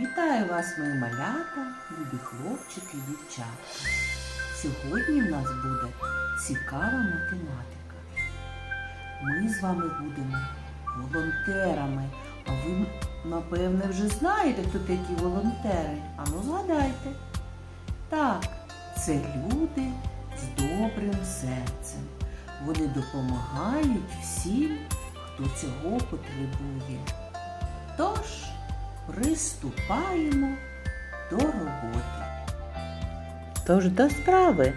Вітаю вас, мої малята, любі хлопчики і дівчатка. Сьогодні в нас буде цікава математика. Ми з вами будемо волонтерами. А ви, напевне, вже знаєте, хто такі волонтери. Ану, згадайте. Так, це люди з добрим серцем. Вони допомагають всім, хто цього потребує. Тож, приступаємо до роботи. Тож до справи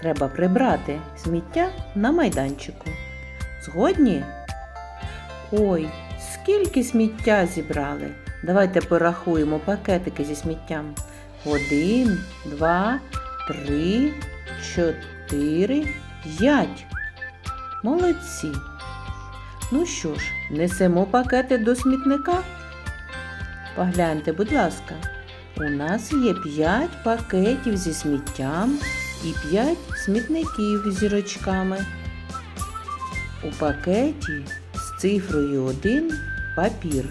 треба прибрати сміття на майданчику. Згодні? Ой, скільки сміття зібрали. Давайте порахуємо пакетики зі сміттям. Один, два, три, чотири, п'ять. Молодці. Ну що ж, несемо пакети до смітника. Погляньте, будь ласка, у нас є 5 пакетів зі сміттям і 5 смітників з зірочками. У пакеті з цифрою 1 папір.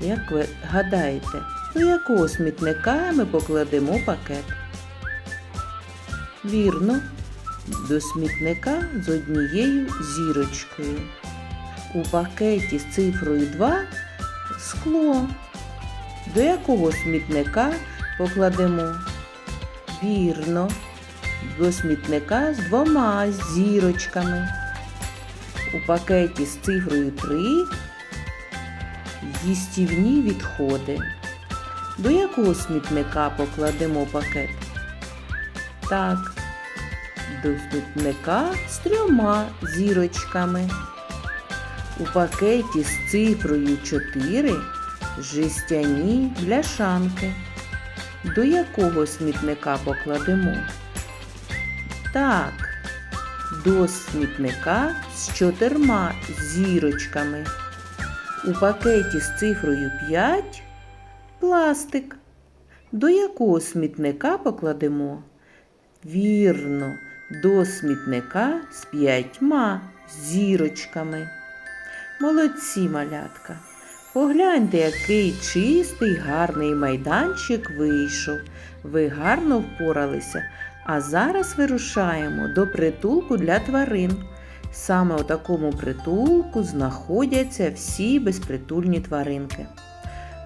Як ви гадаєте, до якого смітника ми покладемо пакет? Вірно, до смітника з однією зірочкою. У пакеті з цифрою 2 скло. До якого смітника покладемо? Вірно, до смітника з двома зірочками. У пакеті з цифрою 3 їстівні відходи. До якого смітника покладемо пакет? Так, до смітника з трьома зірочками. У пакеті з цифрою 4 жестяні бляшанки. До якого смітника покладемо? Так, до смітника з чотирма зірочками. У пакеті з цифрою 5 пластик. До якого смітника покладемо? Вірно, до смітника з п'ятьма зірочками. Молодці малятка. Погляньте, який чистий, гарний майданчик вийшов. Ви гарно впоралися. А зараз вирушаємо до притулку для тварин. Саме у такому притулку знаходяться всі безпритульні тваринки.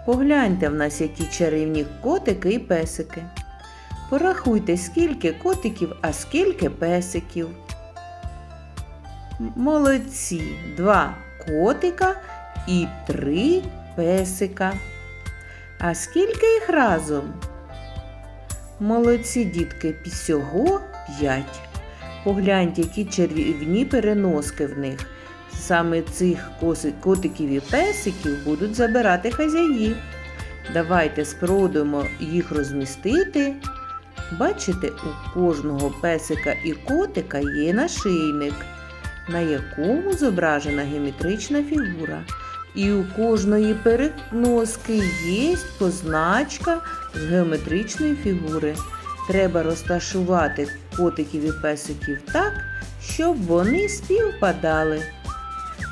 Погляньте в нас, які чарівні котики і песики. Порахуйте, скільки котиків, а скільки песиків. Молодці, два котика і три песика. А скільки їх разом? Молодці дітки, всього п'ять. Погляньте, які чарівні переноски в них. Саме цих котиків і песиків будуть забирати хазяї. Давайте спробуємо їх розмістити. Бачите, у кожного песика і котика є нашийник, на якому зображена геометрична фігура. І у кожної переноски є позначка з геометричної фігури. Треба розташувати котиків і песиків так, щоб вони співпадали.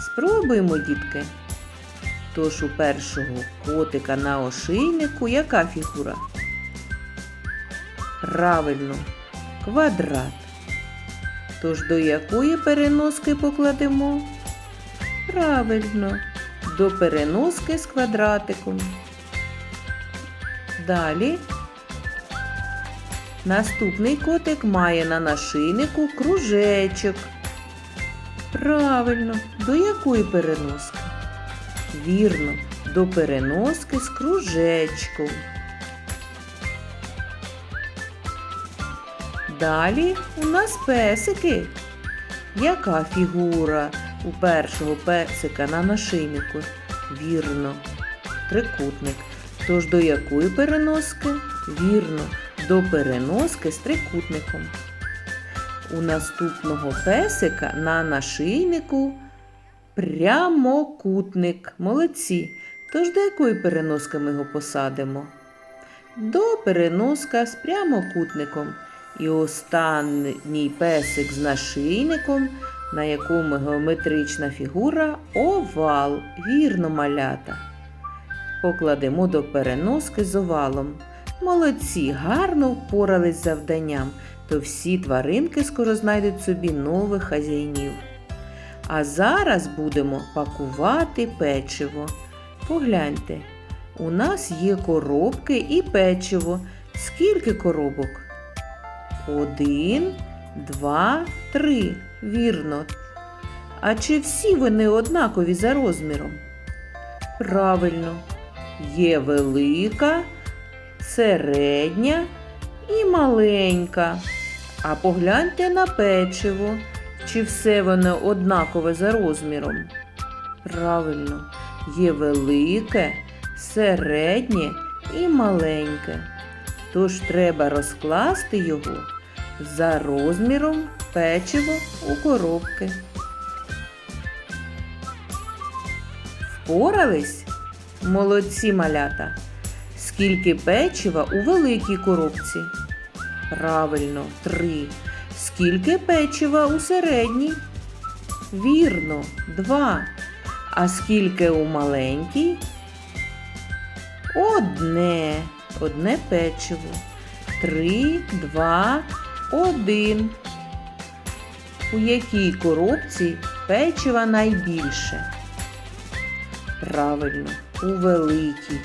Спробуємо, дітки. Тож у першого котика на ошийнику яка фігура? Правильно, квадрат. Тож до якої переноски покладемо? Правильно, до переноски з квадратиком. Далі наступний котик має на нашийнику кружечок. Правильно, до якої переноски? Вірно, до переноски з кружечком. Далі у нас песики. Яка фігура у першого песика на нашийнику? Вірно, трикутник. Тож до якої переноски? Вірно, до переноски з трикутником. У наступного песика на нашийнику прямокутник. Молодці. Тож до якої переноски ми його посадимо? До переноска з прямокутником. І останній песик з нашийником, на якому геометрична фігура овал. Вірно малята. покладемо до переноски з овалом. Молодці, гарно впорались з завданням, то всі тваринки скоро знайдуть собі нових хазяїнів. А зараз будемо пакувати печиво. Погляньте, у нас є коробки і печиво. Скільки коробок? Один, два, три. Вірно. А чи всі вони однакові за розміром? Правильно, є велика, середня і маленька. А погляньте на печиво, чи все воно однакове за розміром. Правильно, є велике, середнє і маленьке. Тож треба розкласти його за розміром печиво у коробки. Впорались? Молодці малята. Скільки печива у великій коробці? Правильно, три. Скільки печива у середній? Вірно, два. А скільки у маленькій? Одне. Одне печиво. Три, два, один. У якій коробці печива найбільше? Правильно, у великій.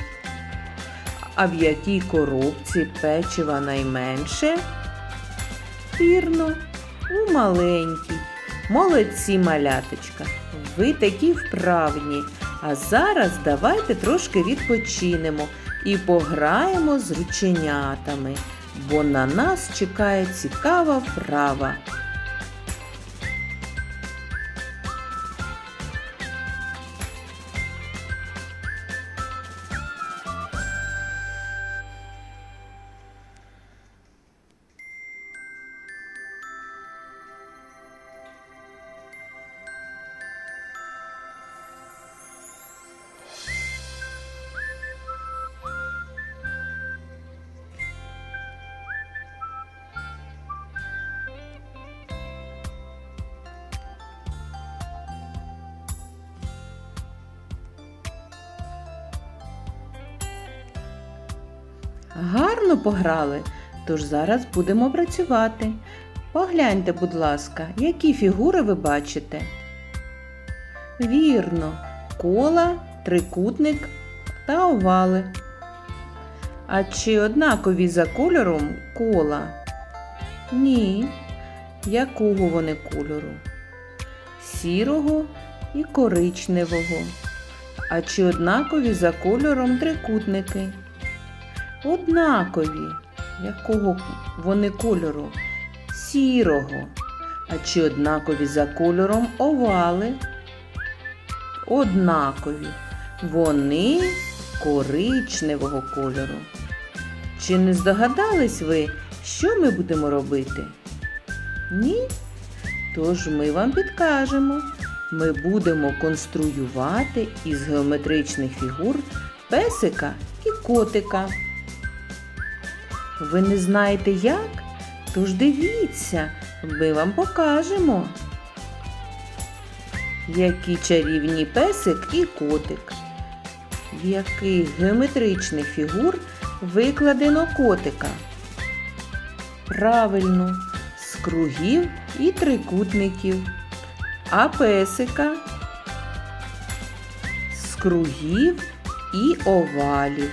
А в якій коробці печива найменше? Вірно, у маленькій. Молодці маляточка. Ви такі вправні. А зараз давайте трошки відпочинемо і пограємо з рученятами, бо на нас чекає цікава вправа. Гарно пограли, тож зараз будемо працювати. Погляньте, будь ласка, які фігури ви бачите. Вірно, кола, трикутник та овали. А чи однакові за кольором кола? Ні. Якого вони кольору? Сірого і коричневого. А чи однакові за кольором трикутники? Однакові. Якого вони кольору? Сірого. А чи однакові за кольором овали? Однакові. Вони коричневого кольору. Чи не здогадались ви, що ми будемо робити? Ні? Тож ми вам підкажемо. Ми будемо конструювати із геометричних фігур песика і котика. Ви не знаєте як? Тож дивіться, ми вам покажемо. Які чарівні песик і котик. В яких геометричних фігур викладено котика? Правильно, з кругів і трикутників. А песика з кругів і овалів.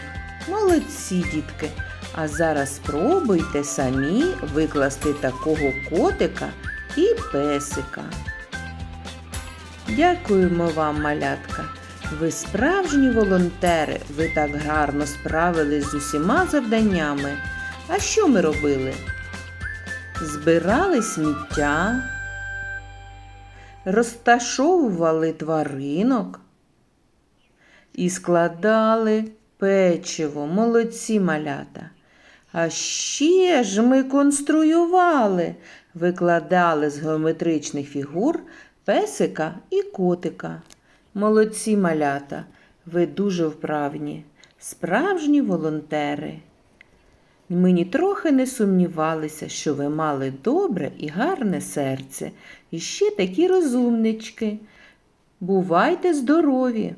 Молодці, дітки! А зараз спробуйте самі викласти такого котика і песика. Дякуємо вам, малятка. Ви справжні волонтери. Ви так гарно справились з усіма завданнями. А що ми робили? Збирали сміття, розташовували тваринок і складали печиво, молодці малята. А ще ж ми конструювали, викладали з геометричних фігур песика і котика. Молодці малята, ви дуже вправні, справжні волонтери. Ми ні трохи не сумнівалися, що ви мали добре і гарне серце, і ще такі розумнички. Бувайте здорові!